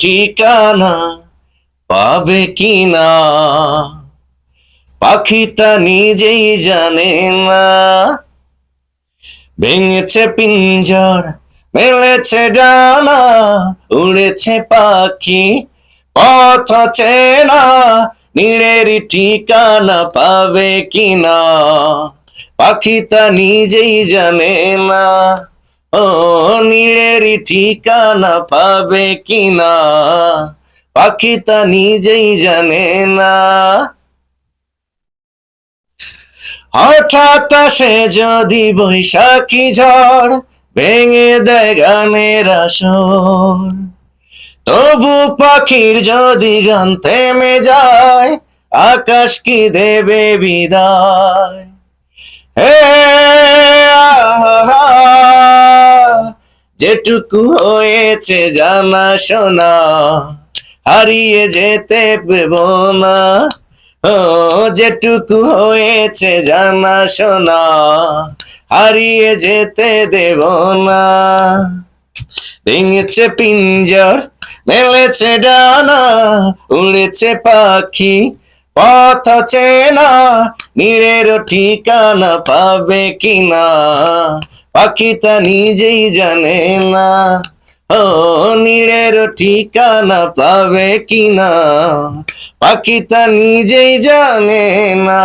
ঠিকানা পাবে কিনা? পাখি তা নিজেই জানে না। ভেঙেছে পিঞ্জর, মেলেছে ডানা, উড়েছে পাখি, পথ চেনা নীড়ের ঠিকানা পাবে কিনা? পাখি তা নিজেই জানে না। ও নীড়ের ঠিকানা পাবে কিনা? পাখি তা নিজেই জানে না। হঠাৎ আসে যদি বৈশাখী ঝড়, ভেঙে দেয় গানের আসর। তবু পাখির যদি গান থেমে যায়, আকাশ কি দেবে বিদায়? হে যেটুকু হয়েছে জানা শোনা, হারিয়ে যেতে পেব না। ও, যেটুকু হয়েছে জানা শোনা, হারিয়ে যেতে দেব না। ভেঙেছে পিঞ্জর, মেলেছে ডানা, উড়েছে পাখি, পথ চেনা নীড়ের ঠিকানা পাবে কিনা। পাখি তা নিজেই জানে না। ও নীড়ের ঠিকানা পাবে কিনা? পাখি তা নিজেই জানে না।